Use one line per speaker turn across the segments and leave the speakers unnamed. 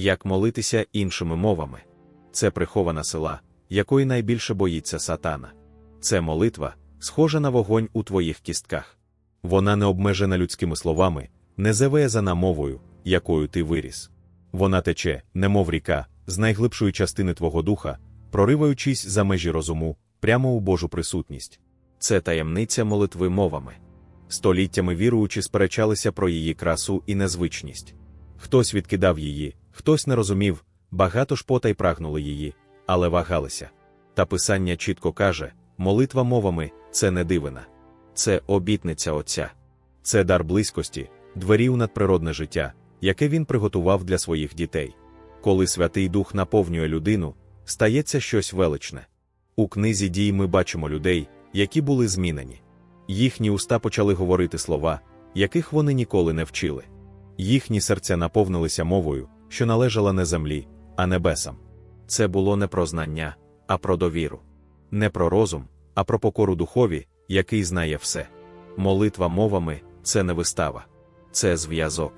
Як молитися іншими мовами? Це прихована сила, якої найбільше боїться сатана. Це молитва, схожа на вогонь у твоїх кістках. Вона не обмежена людськими словами, не завезена мовою, якою ти виріс. Вона тече, немов ріка, з найглибшої частини твого духа, прориваючись за межі розуму, прямо у Божу присутність. Це таємниця молитви мовами. Століттями віруючи сперечалися про її красу і незвичність. Хтось відкидав її, хтось не розумів, багато ж потай прагнули її, але вагалися. Та писання чітко каже: молитва мовами це не дивина, це обітниця Отця, це дар близькості, двері у надприродне життя, яке він приготував для своїх дітей. Коли Святий Дух наповнює людину, стається щось величне. У книзі дій ми бачимо людей, які були змінені. Їхні уста почали говорити слова, яких вони ніколи не вчили. Їхні серця наповнилися мовою, що належала не землі, а небесам. Це було не про знання, а про довіру, не про розум, а про покору духові, який знає все. Молитва мовами це не вистава, це зв'язок.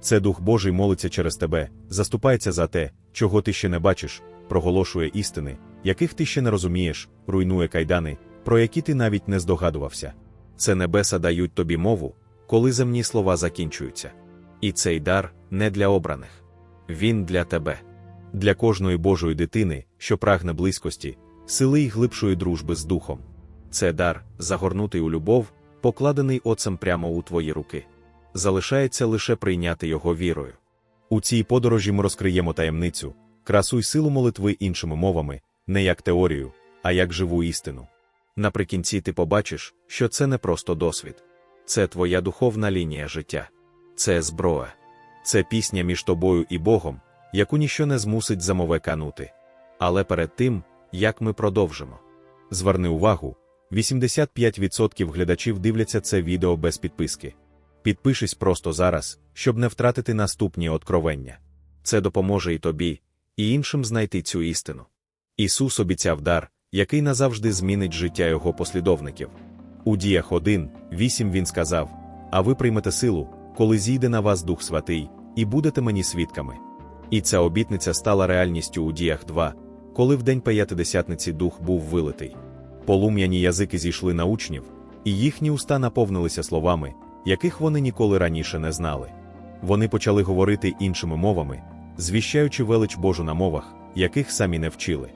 Це Дух Божий молиться через тебе, заступається за те, чого ти ще не бачиш, проголошує істини, яких ти ще не розумієш, руйнує кайдани, про які ти навіть не здогадувався. Це небеса дають тобі мову, коли земні слова закінчуються. І цей дар не для обраних. Він для тебе, для кожної Божої дитини, що прагне близькості, сили й глибшої дружби з духом. Це дар, загорнутий у любов, покладений Отцем прямо у твої руки. Залишається лише прийняти його вірою. У цій подорожі ми розкриємо таємницю, красу й силу молитви іншими мовами, не як теорію, а як живу істину. Наприкінці ти побачиш, що це не просто досвід, це твоя духовна лінія життя, це зброя, це пісня між тобою і Богом, яку ніщо не змусить замове канути. Але перед тим, як ми продовжимо. Зверни увагу, 85% глядачів дивляться це відео без підписки. Підпишись просто зараз, щоб не втратити наступні откровення. Це допоможе і тобі, і іншим знайти цю істину. Ісус обіцяв дар, який назавжди змінить життя його послідовників. У діях 1, 8 він сказав: А ви приймете силу, коли зійде на вас Дух Святий, і будете мені свідками. І ця обітниця стала реальністю у діях 2, коли в день п'ятидесятниці дух був вилитий. Полум'яні язики зійшли на учнів, і їхні уста наповнилися словами, яких вони ніколи раніше не знали. Вони почали говорити іншими мовами, звіщаючи велич Божу на мовах, яких самі не вчили.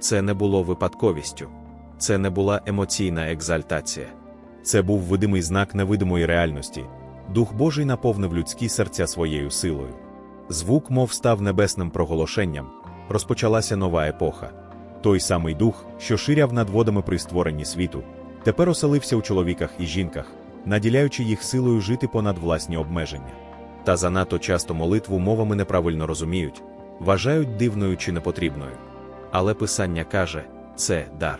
Це не було випадковістю, це не була емоційна екзальтація. Це був видимий знак невидимої реальності. Дух Божий наповнив людські серця своєю силою. Звук, мов став небесним проголошенням, розпочалася нова епоха. Той самий дух, що ширяв над водами при створенні світу, тепер оселився у чоловіках і жінках, наділяючи їх силою жити понад власні обмеження. Та занадто часто молитву мовами неправильно розуміють, вважають дивною чи непотрібною. Але Писання каже, це дар.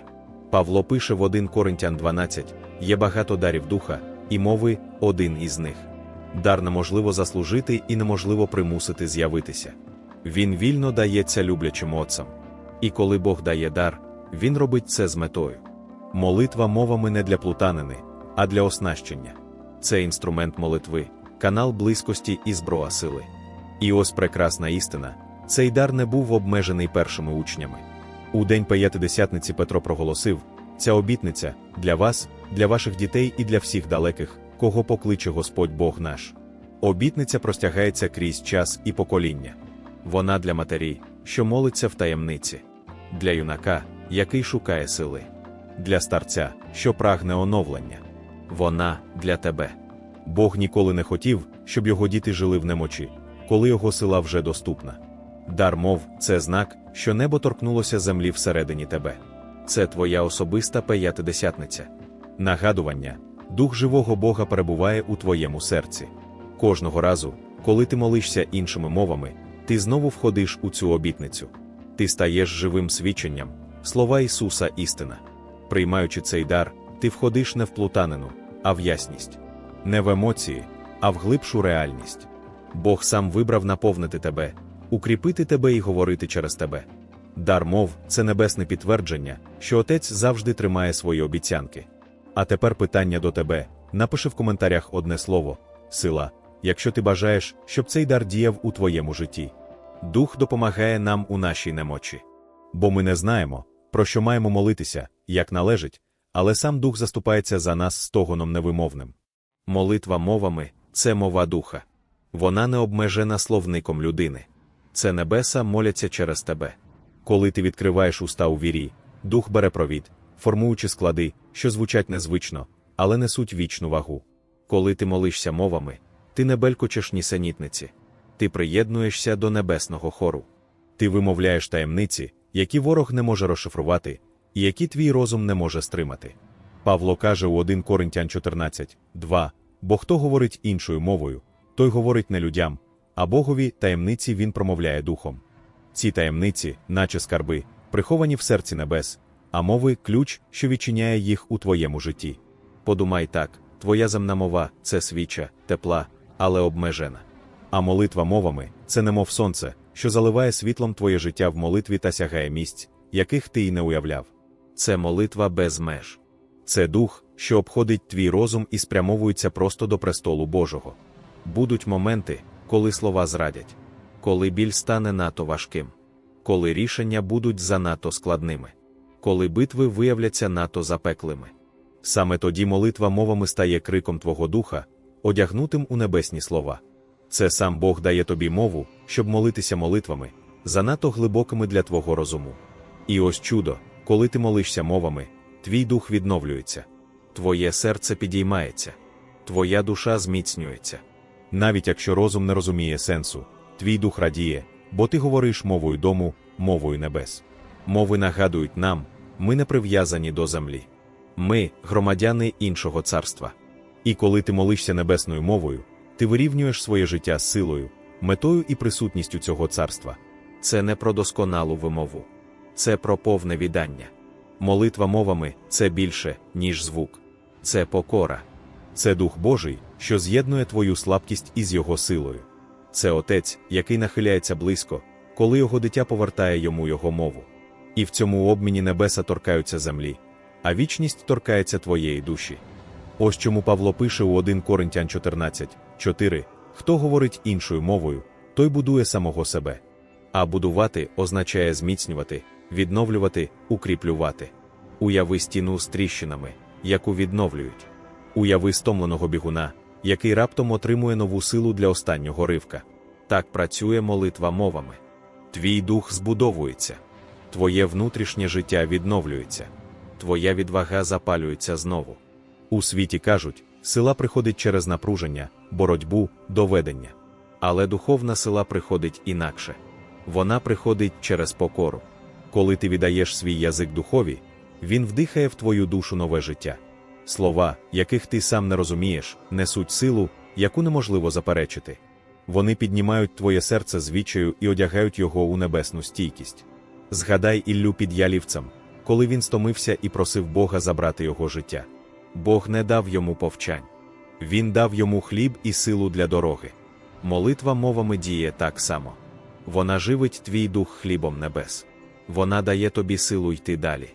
Павло пише в 1 Коринтян 12: є багато дарів духа, і мови один із них. Дар неможливо заслужити і неможливо примусити з'явитися. Він вільно дається люблячим отцам. І коли Бог дає дар, Він робить це з метою. Молитва мовами не для плутанини, а для оснащення. Це інструмент молитви, канал близькості і зброя сили. І ось прекрасна істина: цей дар не був обмежений першими учнями. У день п'ятидесятниці Петро проголосив: ця обітниця для вас, для ваших дітей і для всіх далеких, кого покличе Господь Бог наш. Обітниця простягається крізь час і покоління. Вона для матері, що молиться в таємниці, для юнака, який шукає сили, для старця, що прагне оновлення. Вона для тебе. Бог ніколи не хотів, щоб його діти жили в немочі, коли його сила вже доступна. Дар мов це знак, що небо торкнулося землі всередині тебе. Це твоя особиста п'ятидесятниця. Нагадування, дух живого Бога перебуває у твоєму серці. Кожного разу, коли ти молишся іншими мовами, ти знову входиш у цю обітницю. Ти стаєш живим свідченням, слова Ісуса істина. Приймаючи цей дар, ти входиш не в плутанину, а в ясність, не в емоції, а в глибшу реальність. Бог сам вибрав наповнити тебе, укріпити тебе і говорити через тебе. Дар мов це небесне підтвердження, що Отець завжди тримає свої обіцянки. А тепер питання до тебе: напиши в коментарях одне слово, сила, якщо ти бажаєш, щоб цей дар діяв у твоєму житті. Дух допомагає нам у нашій немочі. Бо ми не знаємо, про що маємо молитися, як належить, але сам Дух заступається за нас стогоном невимовним. Молитва мовами це мова духа. Вона не обмежена словником людини. Це небеса моляться через тебе. Коли ти відкриваєш уста у вірі, дух бере провід, формуючи склади, що звучать незвично, але несуть вічну вагу. Коли ти молишся мовами, ти не белькочеш нісенітниці, ти приєднуєшся до небесного хору. Ти вимовляєш таємниці, які ворог не може розшифрувати, і які твій розум не може стримати. Павло каже у 1 Коринтян 14, 2, бо хто говорить іншою мовою, той говорить не людям, а Богові таємниці він промовляє духом. Ці таємниці, наче скарби, приховані в серці небес, а мови ключ, що відчиняє їх у твоєму житті. Подумай так, твоя земна мова це свіча, тепла, але обмежена. А молитва мовами це немов сонце, що заливає світлом твоє життя в молитві та сягає місць, яких ти й не уявляв. Це молитва без меж. Це дух, що обходить твій розум і спрямовується просто до престолу Божого. Будуть моменти, коли слова зрадять, коли біль стане надто важким, коли рішення будуть занадто складними, коли битви виявляться надто запеклими. Саме тоді молитва мовами стає криком Твого духа, одягнутим у небесні слова. Це сам Бог дає тобі мову, щоб молитися молитвами, занадто глибокими для твого розуму. І ось чудо, коли ти молишся мовами, твій дух відновлюється, твоє серце підіймається, твоя душа зміцнюється. Навіть якщо розум не розуміє сенсу, твій дух радіє, бо ти говориш мовою дому, мовою небес. Мови нагадують нам, ми не прив'язані до землі. Ми громадяни іншого царства. І коли ти молишся небесною мовою, ти вирівнюєш своє життя з силою, метою і присутністю цього царства. Це не про досконалу вимову, це про повне віддання. Молитва мовами це більше, ніж звук, це покора, це Дух Божий, що з'єднує твою слабкість із його силою. Це отець, який нахиляється близько, коли його дитя повертає йому його мову. І в цьому обміні небеса торкаються землі, а вічність торкається твоєї душі. Ось чому Павло пише у 1 Коринтян 14, 4 Хто говорить іншою мовою, той будує самого себе. А будувати означає зміцнювати, відновлювати, укріплювати. Уяви стіну з тріщинами, яку відновлюють. Уяви стомленого бігуна, який раптом отримує нову силу для останнього ривка. Так працює молитва мовами. Твій дух збудовується, твоє внутрішнє життя відновлюється, твоя відвага запалюється знову. У світі кажуть, сила приходить через напруження, боротьбу, доведення. Але духовна сила приходить інакше. Вона приходить через покору. Коли ти віддаєш свій язик духові, він вдихає в твою душу нове життя. Слова, яких ти сам не розумієш, несуть силу, яку неможливо заперечити. Вони піднімають твоє серце з вічею і одягають його у небесну стійкість. Згадай Іллю під ялівцем, коли він стомився і просив Бога забрати його життя. Бог не дав йому повчань. Він дав йому хліб і силу для дороги. Молитва мовами діє так само. Вона живить твій дух хлібом небес. Вона дає тобі силу йти далі.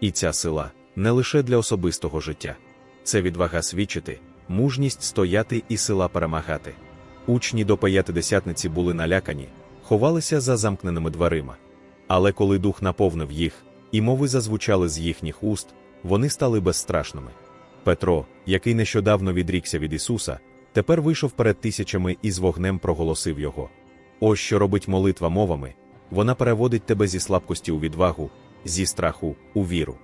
І ця сила не лише для особистого життя, це відвага свідчити, мужність стояти і сила перемагати. Учні до п'ятидесятниці були налякані, ховалися за замкненими дверима. Але коли дух наповнив їх, і мови зазвучали з їхніх уст, вони стали безстрашними. Петро, який нещодавно відрікся від Ісуса, тепер вийшов перед тисячами і з вогнем проголосив його. Ось що робить молитва мовами, вона переводить тебе зі слабкості у відвагу, зі страху у віру.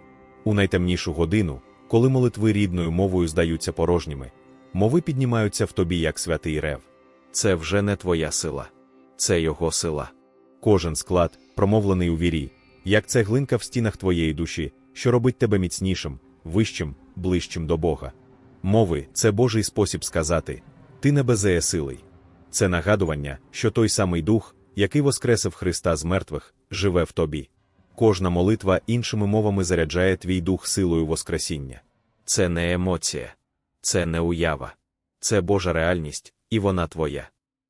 У найтемнішу годину, коли молитви рідною мовою здаються порожніми, мови піднімаються в тобі як святий рев. Це вже не твоя сила, це його сила. Кожен склад, промовлений у вірі, як цеглинка в стінах твоєї душі, що робить тебе міцнішим, вищим, ближчим до Бога. Мови це Божий спосіб сказати ти не безеєсилий. Це нагадування, що той самий дух, який воскресив Христа з мертвих, живе в тобі. Кожна молитва іншими мовами заряджає твій дух силою Воскресіння. Це не емоція, це не уява, це Божа реальність, і вона твоя.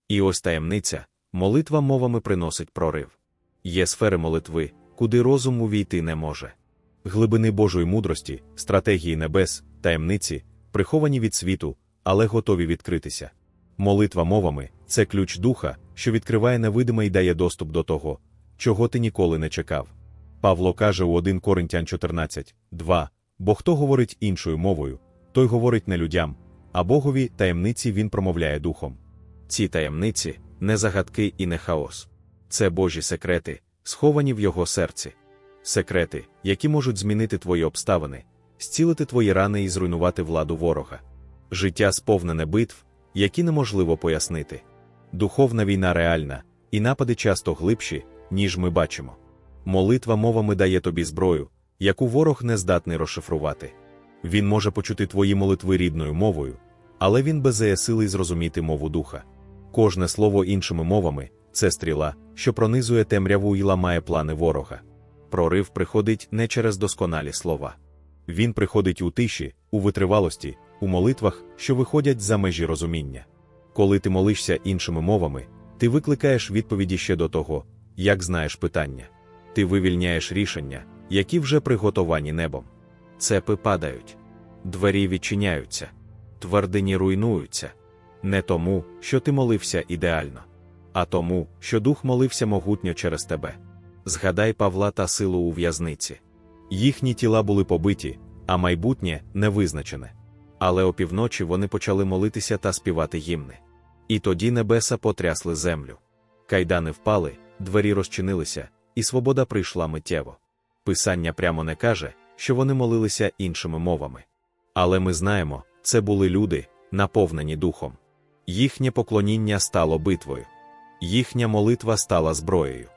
І ось таємниця, молитва мовами приносить прорив. Є сфери молитви, куди розум увійти не може. Глибини Божої мудрості, стратегії небес, таємниці, приховані від світу, але готові відкритися. Молитва мовами це ключ духа, що відкриває невидиме і дає доступ до того, чого ти ніколи не чекав. Павло каже у 1 Коринтян 14, 2, бо хто говорить іншою мовою, той говорить не людям, а Богові таємниці він промовляє духом. Ці таємниці не загадки і не хаос. Це Божі секрети, сховані в його серці. Секрети, які можуть змінити твої обставини, зцілити твої рани і зруйнувати владу ворога. Життя сповнене битв, які неможливо пояснити. Духовна війна реальна, і напади часто глибші, ніж ми бачимо. Молитва мовами дає тобі зброю, яку ворог не здатний розшифрувати. Він може почути твої молитви рідною мовою, але він безеє сили зрозуміти мову духа. Кожне слово іншими мовами це стріла, що пронизує темряву і ламає плани ворога. Прорив приходить не через досконалі слова. Він приходить у тиші, у витривалості, у молитвах, що виходять за межі розуміння. Коли ти молишся іншими мовами, ти викликаєш відповіді ще до того, як знаєш питання. Ти вивільняєш рішення, які вже приготовані небом. Цепи падають, двері відчиняються, твердині руйнуються. Не тому, що ти молився ідеально, а тому, що дух молився могутньо через тебе. Згадай Павла та силу у в'язниці. Їхні тіла були побиті, а майбутнє невизначене. Але опівночі вони почали молитися та співати гімни. І тоді небеса потрясли землю. Кайдани впали, двері розчинилися, і свобода прийшла миттєво. Писання прямо не каже, що вони молилися іншими мовами. Але ми знаємо, це були люди, наповнені духом. Їхнє поклоніння стало битвою, їхня молитва стала зброєю.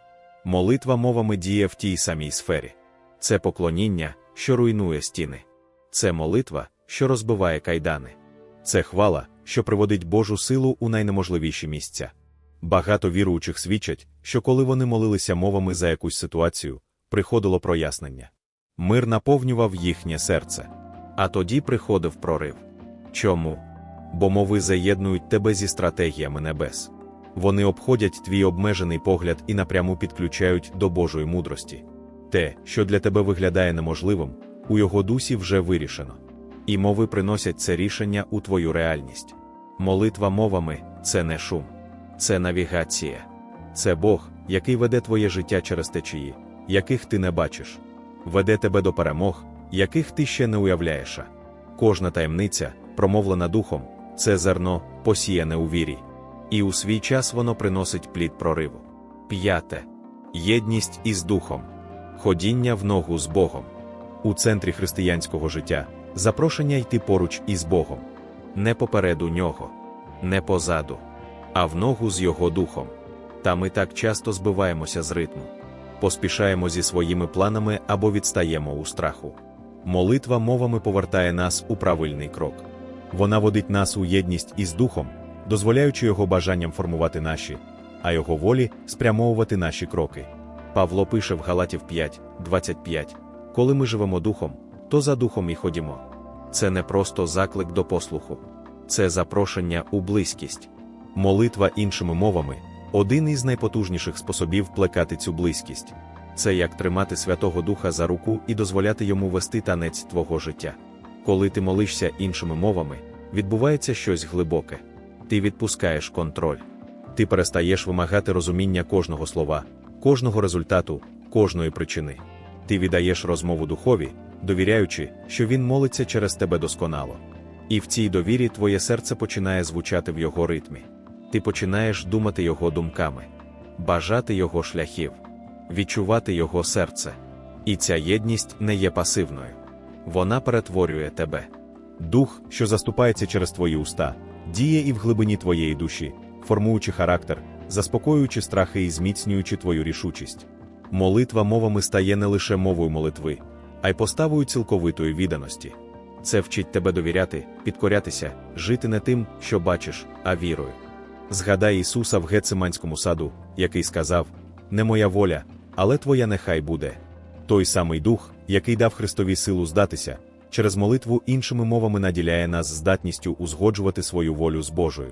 Молитва мовами діє в тій самій сфері. Це поклоніння, що руйнує стіни. Це молитва, що розбиває кайдани. Це хвала, що приводить Божу силу у найнеможливіші місця. Багато віруючих свідчать, що коли вони молилися мовами за якусь ситуацію, приходило прояснення. Мир наповнював їхнє серце. А тоді приходив прорив. Чому? Бо мови заєднують тебе зі стратегіями небес. Вони обходять твій обмежений погляд і напряму підключають до Божої мудрості. Те, що для тебе виглядає неможливим, у його дусі вже вирішено. І мови приносять це рішення у твою реальність. Молитва мовами це не шум, це навігація, це Бог, який веде твоє життя через течії, яких ти не бачиш, веде тебе до перемог, яких ти ще не уявляєш. Кожна таємниця, промовлена духом, це зерно, посіяне у вірі. І у свій час воно приносить плід прориву. П'яте єдність із духом, ходіння в ногу з Богом. У центрі християнського життя запрошення йти поруч із Богом, не попереду нього, не позаду, а в ногу з Його духом. Та ми так часто збиваємося з ритму, поспішаємо зі своїми планами або відстаємо у страху. Молитва мовами повертає нас у правильний крок. Вона водить нас у єдність із духом, дозволяючи його бажанням формувати наші, а його волі спрямовувати наші кроки. Павло пише в Галатів 5, 25 коли ми живемо духом, то за духом і ходімо. Це не просто заклик до послуху, це запрошення у близькість. Молитва іншими мовами один із найпотужніших способів плекати цю близькість. Це як тримати Святого Духа за руку і дозволяти йому вести танець твого життя. Коли ти молишся іншими мовами, відбувається щось глибоке. Ти відпускаєш контроль. Ти перестаєш вимагати розуміння кожного слова, кожного результату, кожної причини. Ти віддаєш розмову духові, довіряючи, що він молиться через тебе досконало. І в цій довірі твоє серце починає звучати в його ритмі. Ти починаєш думати його думками, бажати його шляхів, відчувати його серце. І ця єдність не є пасивною. Вона перетворює тебе. Дух, що заступається через твої уста, діє і в глибині твоєї душі, формуючи характер, заспокоюючи страхи і зміцнюючи твою рішучість. Молитва мовами стає не лише мовою молитви, а й поставою цілковитої відданості. Це вчить тебе довіряти, підкорятися, жити не тим, що бачиш, а вірою. Згадай Ісуса в Гециманському саду, який сказав: Не моя воля, але твоя нехай буде. Той самий дух, який дав Христові силу здатися, через молитву іншими мовами наділяє нас здатністю узгоджувати свою волю з Божою.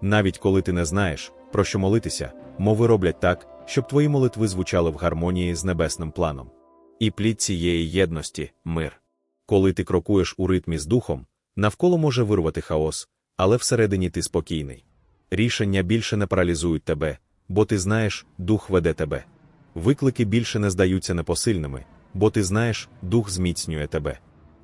Навіть коли ти не знаєш, про що молитися, мови роблять так, щоб твої молитви звучали в гармонії з небесним планом. І плід цієї єдності мир. Коли ти крокуєш у ритмі з духом, навколо може вирвати хаос, але всередині ти спокійний. Рішення більше не паралізують тебе, бо ти знаєш, дух веде тебе. Виклики більше не здаються непосильними, бо ти знаєш, дух зміцнює тебе.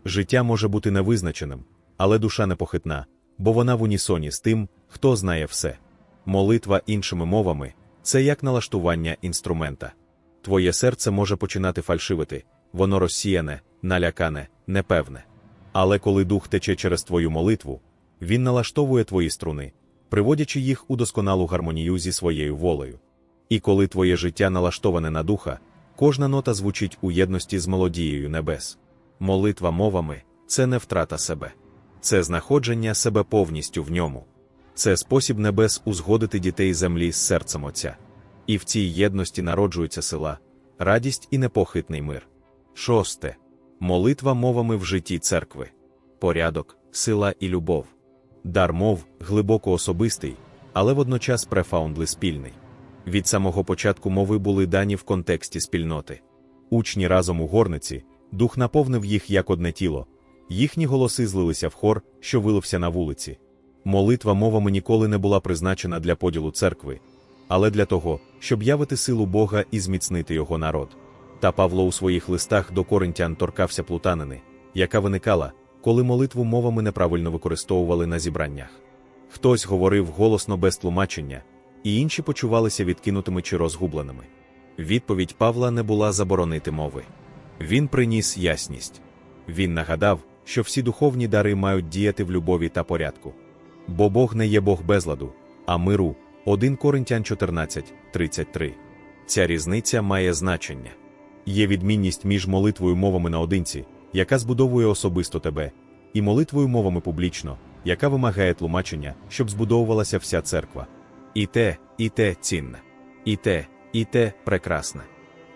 Життя може бути невизначеним, але душа непохитна, бо вона в унісоні з тим, хто знає все. Молитва іншими мовами це як налаштування інструмента. Твоє серце може починати фальшивити, воно розсіяне, налякане, непевне. Але коли дух тече через твою молитву, він налаштовує твої струни, приводячи їх у досконалу гармонію зі своєю волею. І коли твоє життя налаштоване на духа, кожна нота звучить у єдності з мелодією небес. Молитва мовами це не втрата себе, це знаходження себе повністю в ньому. Це спосіб небес узгодити дітей землі з серцем Отця. І в цій єдності народжуються сила, радість і непохитний мир. Шосте. Молитва мовами в житті церкви. Порядок, сила і любов. Дар мов глибоко особистий, але водночас префаундли спільний. Від самого початку мови були дані в контексті спільноти. Учні разом у горниці, дух наповнив їх як одне тіло, їхні голоси злилися в хор, що вилився на вулиці. Молитва мовами ніколи не була призначена для поділу церкви, але для того, щоб явити силу Бога і зміцнити його народ. Та Павло у своїх листах до коринтян торкався плутанини, яка виникала, коли молитву мовами неправильно використовували на зібраннях. Хтось говорив голосно без тлумачення, і інші почувалися відкинутими чи розгубленими. Відповідь Павла не була заборонити мови. Він приніс ясність. Він нагадав, що всі духовні дари мають діяти в любові та порядку. Бо Бог не є Бог безладу, а миру. 1 Коринтян 14, 33. Ця різниця має значення. Є відмінність між молитвою мовами наодинці, яка збудовує особисто тебе, і молитвою мовами публічно, яка вимагає тлумачення, щоб збудовувалася вся церква. І те, і те цінне, і те, і те прекрасне.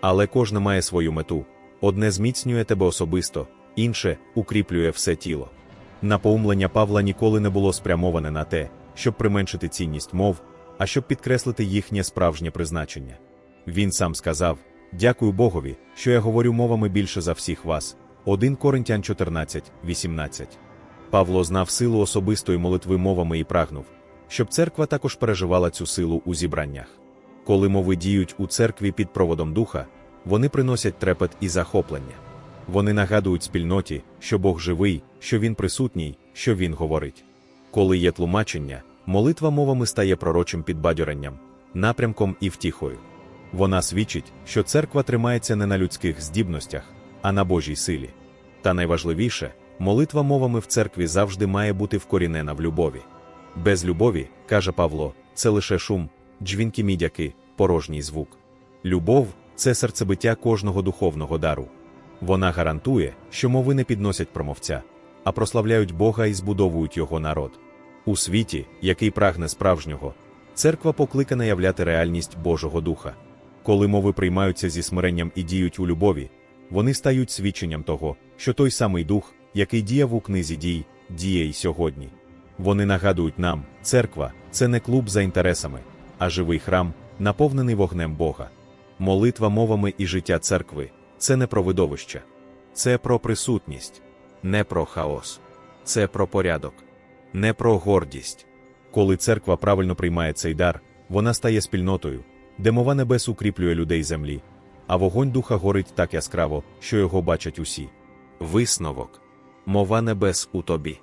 Але кожне має свою мету одне зміцнює тебе особисто, інше укріплює все тіло. Напоумлення Павла ніколи не було спрямоване на те, щоб применшити цінність мов, а щоб підкреслити їхнє справжнє призначення. Він сам сказав: Дякую Богові, що я говорю мовами більше за всіх вас. 1 Коринтян 14, 18. Павло знав силу особистої молитви мовами і прагнув, щоб церква також переживала цю силу у зібраннях. Коли мови діють у церкві під проводом духа, вони приносять трепет і захоплення. Вони нагадують спільноті, що Бог живий, що Він присутній, що Він говорить. Коли є тлумачення, молитва мовами стає пророчим підбадьоренням, напрямком і втіхою. Вона свідчить, що церква тримається не на людських здібностях, а на Божій силі. Та найважливіше, молитва мовами в церкві завжди має бути вкорінена в любові. Без любові, каже Павло, це лише шум, дзвінки мідяки, порожній звук. Любов це серцебиття кожного духовного дару. Вона гарантує, що мови не підносять промовця, а прославляють Бога і збудовують його народ. У світі, який прагне справжнього, церква покликана являти реальність Божого Духа. Коли мови приймаються зі смиренням і діють у любові, вони стають свідченням того, що той самий дух, який діяв у книзі дій, діє й сьогодні. Вони нагадують нам, церква це не клуб за інтересами, а живий храм, наповнений вогнем Бога. Молитва мовами і життя церкви це не про видовище, це про присутність, не про хаос, це про порядок, не про гордість. Коли церква правильно приймає цей дар, вона стає спільнотою, де мова небес укріплює людей землі, а вогонь духа горить так яскраво, що його бачать усі. Висновок мова небес у тобі.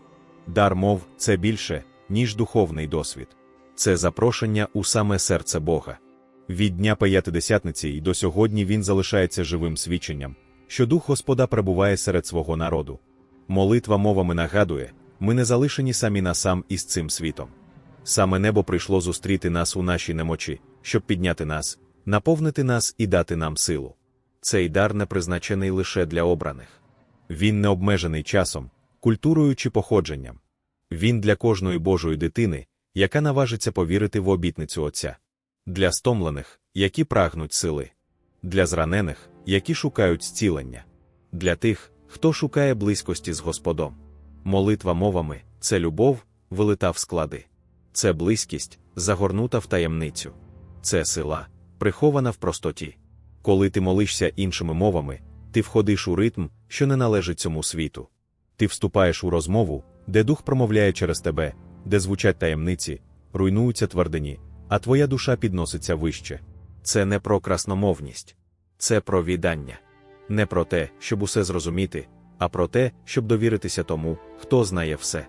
Дар мов це більше, ніж духовний досвід, це запрошення у саме серце Бога. Від дня П'ятидесятниці й до сьогодні він залишається живим свідченням, що дух Господа перебуває серед свого народу. Молитва мовами нагадує, ми не залишені самі на сам із цим світом. Саме небо прийшло зустріти нас у нашій немочі, щоб підняти нас, наповнити нас і дати нам силу. Цей дар не призначений лише для обраних. Він не обмежений часом, культурою чи походженням. Він для кожної Божої дитини, яка наважиться повірити в обітницю Отця, для стомлених, які прагнуть сили, для зранених, які шукають зцілення, для тих, хто шукає близькості з Господом. Молитва мовами це любов, вилита в склади, це близькість, загорнута в таємницю, це сила, прихована в простоті. Коли ти молишся іншими мовами, ти входиш у ритм, що не належить цьому світу. Ти вступаєш у розмову, де дух промовляє через тебе, де звучать таємниці, руйнуються твердині, а твоя душа підноситься вище. Це не про красномовність, це про віддання. Не про те, щоб усе зрозуміти, а про те, щоб довіритися тому, хто знає все.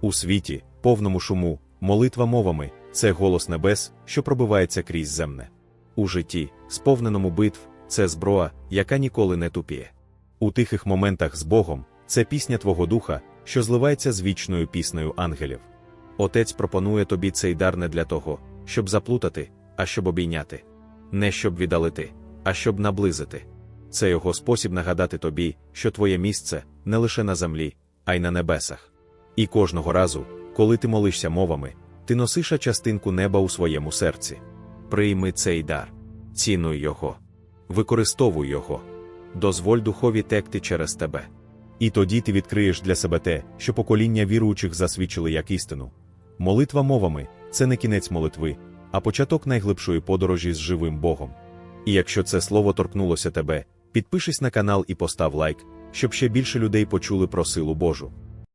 У світі, повному шуму, молитва мовами це голос небес, що пробивається крізь земне. У житті, сповненому битв, це зброя, яка ніколи не тупіє. У тихих моментах з Богом це пісня Твого Духа, що зливається з вічною піснею ангелів. Отець пропонує тобі цей дар не для того, щоб заплутати, а щоб обійняти, не щоб віддалити, а щоб наблизити. Це його спосіб нагадати тобі, що твоє місце не лише на землі, а й на небесах. І кожного разу, коли ти молишся мовами, ти носиш частинку неба у своєму серці. Прийми цей дар, цінуй його, використовуй його, дозволь духові текти через тебе. І тоді ти відкриєш для себе те, що покоління віруючих засвідчили як істину. Молитва мовами це не кінець молитви, а початок найглибшої подорожі з живим Богом. І якщо це слово торкнулося тебе, підпишись на канал і постав лайк, щоб ще більше людей почули про силу Божу.